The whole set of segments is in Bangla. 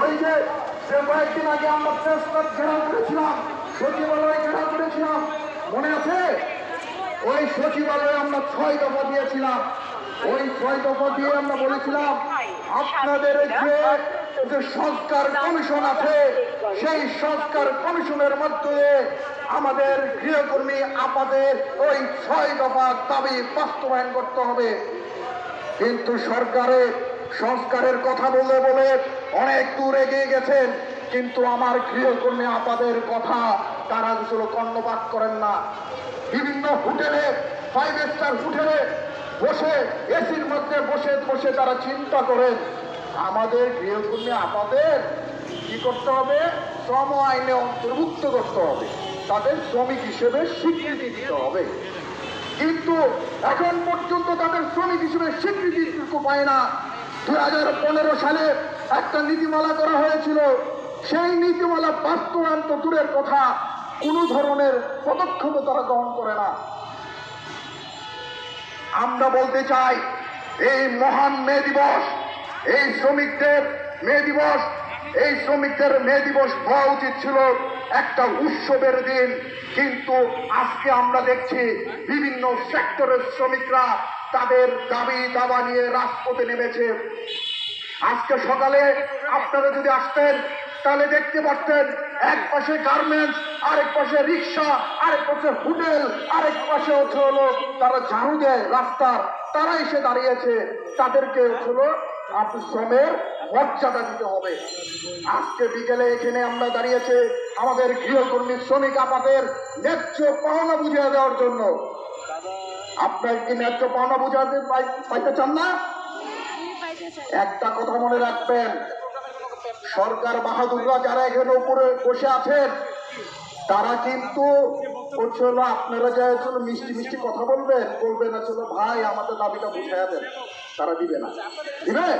ওই যে যে কয়েকদিন আগে আমরা প্রেস ক্লাব ঘেরাও করেছিলাম, সচিবালয় ঘেরাও করেছিলাম, মনে আছে? ওই সচিবালয়ে আমরা ছয় দফা দিয়েছিলাম। ওই ছয় দফা দিয়ে আমরা বলেছিলাম, আপনাদের যে সংস্কার কমিশন আছে, সেই সংস্কার কমিশনের মাধ্যমে আমাদের গৃহকর্মী আপাদের ওই ছয় দফা দাবি বাস্তবায়ন করতে হবে। কিন্তু সরকারের সংস্কারের কথা বলে বলে অনেক দূর এগিয়ে গেছেন। কিন্তু আমার গৃহকর্মী আপাদের কথা তারা আসলে কর্ণপাত করেন না। বিভিন্ন হোটেলে ফাইভ স্টার হোটেলে বসে, এসির মধ্যে বসে বসে তারা চিন্তা করেন, আমাদের গৃহকর্মী আপাদের কি করতে হবে? শ্রম আইনে অন্তর্ভুক্ত করতে হবে। তাদের শ্রমিক হিসেবে স্বীকৃতি দিতে হবে। কিন্তু এখন পর্যন্ত তাদের শ্রমিক হিসেবে স্বীকৃতি পায় না। দু হাজার পনেরো সালে একটা নীতিমালা করা হয়েছিল। সেই নীতিমালা বাস্তবায়ন তো দূরের কথা, কোনো ধরনের পদক্ষেপ তারা গ্রহণ করে না। আমরা বলতে চাই, এই মহান মে দিবস, এই শ্রমিকদের মে দিবস, এই শ্রমিকদের মে দিবস হওয়া উচিত ছিল একটা উৎসবের দিন। কিন্তু আজকে আমরা দেখছি বিভিন্ন সেক্টরের শ্রমিকরা তাদের দাবি দাবা নিয়ে রাজপথে নেমেছে। আজকে সকালে আপনারা যদি আসতেন, তাহলে দেখতে পারতেন এক পাশে গার্মেন্টস আরেক পাশে রিক্সা আরেক পাশে হোটেল আরেক পাশে হচ্ছে হলো তারা ঝাড়ু দেয় রাস্তার তারা এসে দাঁড়িয়েছে। তাদেরকে হলো শ্রমের মর্যাদা দিতে হবে। আজকে বিকেলে এখানে আমরা দাঁড়িয়েছে আমাদের গৃহকর্মী শ্রমিক আমাদের ন্যায্য পাওনা বুঝিয়ে দেওয়ার জন্য। আপনার কি ন্যায্য পাওনা বুঝাতে পাই- পাইতে চান না? একটা কথা মনে রাখবেন। সরকার বাহাদুররা যারা এখানে উপরে বসে আছেন, তারা কিন্তু হচ্ছে আপনারা যা হচ্ছে মিষ্টি মিষ্টি কথা বলবেন বলবেন আসলে ভাই, আমাদের দাবিটা বুঝাইয়া দেন। তারা দিবে না। দিবে?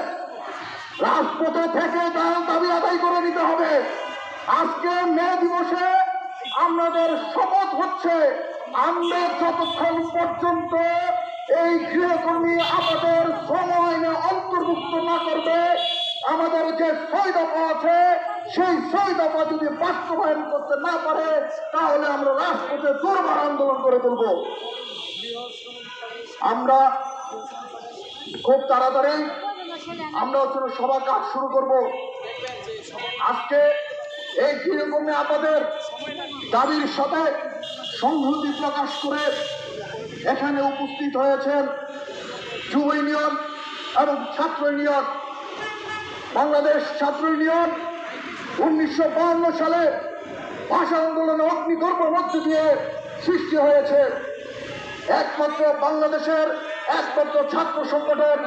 রাজপথে থেকে তার দাবি আদায় করে নিতে হবে। আজকে মে দিবসে আমাদের শপথ হচ্ছে আমরা যতক্ষণ পর্যন্ত এই গৃহকর্মী আমাদের আইনে অন্তর্ভুক্ত না করবে, আমাদের যে ছয় দফা আছে, সেই ছয় দফা যদি বাস্তবায়ন করতে না পারে, তাহলে আমরা রাজপথে দুর্বার আন্দোলন করে তুলব। আমরা খুব তাড়াতাড়ি আমরা হচ্ছে সবার কাজ শুরু করব। আজকে এই গৃহকর্মী আমাদের দাবির সাথে সংহতি প্রকাশ করে এখানে উপস্থিত হয়েছেন যুব ইউনিয়ন এবং ছাত্র ইউনিয়ন। বাংলাদেশ ছাত্র ইউনিয়ন উনিশশো সালে ভাষা আন্দোলনে অগ্নিগর্ভের মধ্য দিয়ে সৃষ্টি হয়েছে। একমাত্র বাংলাদেশের একমাত্র ছাত্র সংগঠন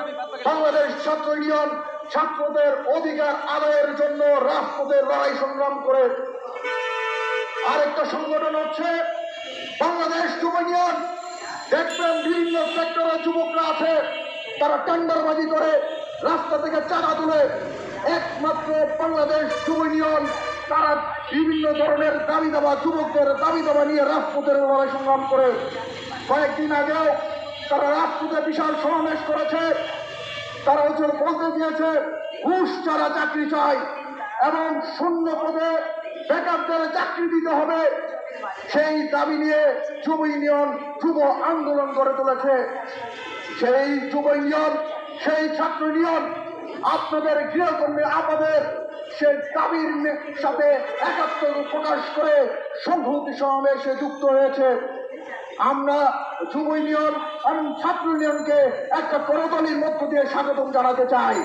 বাংলাদেশ ছাত্র ইউনিয়ন ছাত্রদের অধিকার আদায়ের জন্য রাষ্ট্রদের লড়াই সংগ্রাম করে। আরেকটা সংগঠন হচ্ছে দেখবেন বিভিন্ন সেক্টরের যুবকরা আছে, তারা টেন্ডারবাজি করে, রাস্তা থেকে চাঁদা তুলে। একমাত্র বাংলাদেশ যুব ইউনিয়ন, তারা বিভিন্ন ধরনের দাবি দাবা যুবকদের দাবি দাবা নিয়ে রাজপথের লড়াই সংগ্রাম করে। কয়েকদিন আগেও তারা রাজপথে বিশাল সমাবেশ করেছে। তারা হচ্ছে বলতে দিয়েছে ঘুষ ছাড়া চাকরি চাই এবং শূন্য পদে বেকারদের চাকরি দিতে হবে। সেই দাবি নিয়ে যুব ইউনিয়ন যুব আন্দোলন গড়ে তুলেছে। সেই যুব ইউনিয়ন, সেই ছাত্র ইউনিয়ন আপনাদের গৃহকর্মী আমাদের সেই দাবির সাথে একাত্ম প্রকাশ করে সংহতি সমাবেশে যুক্ত হয়েছে। আমরা যুব ইউনিয়ন এবং ছাত্র ইউনিয়নকে একটা করতলির মধ্য দিয়ে স্বাগতম জানাতে চাই।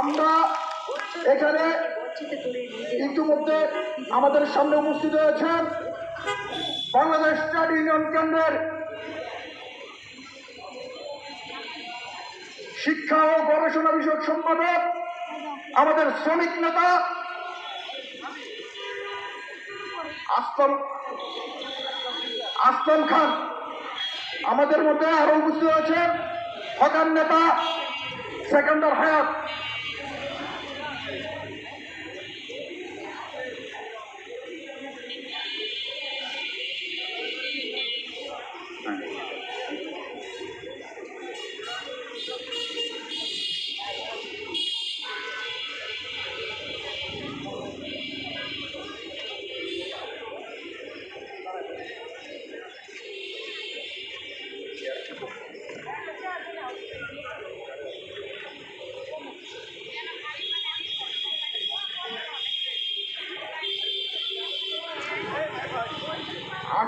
আমরা এখানে ইতিমধ্যে আমাদের সামনে উপস্থিত হয়েছেন বাংলাদেশ ট্রেড ইউনিয়ন কেন্দ্রের শিক্ষা ও গবেষণা বিষয়ক সম্পাদক, আমাদের শ্রমিক নেতা আসলাম আসলাম খান, আমাদের মধ্যে আরও উপস্থিত আছেন হকার নেতা, সেকেন্ডার হায়াত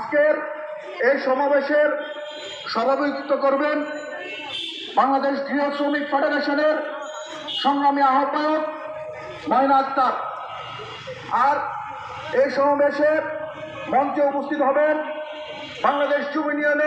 আজকের এই সমাবেশের সভাপতিত্ব করবেন বাংলাদেশ গৃহ শ্রমিক ফেডারেশনের সংগ্রামী আহ্বায়ক ময়না আক্তার। আর এই সমাবেশের মঞ্চে উপস্থিত হবেন বাংলাদেশ যুব ইউনিয়নের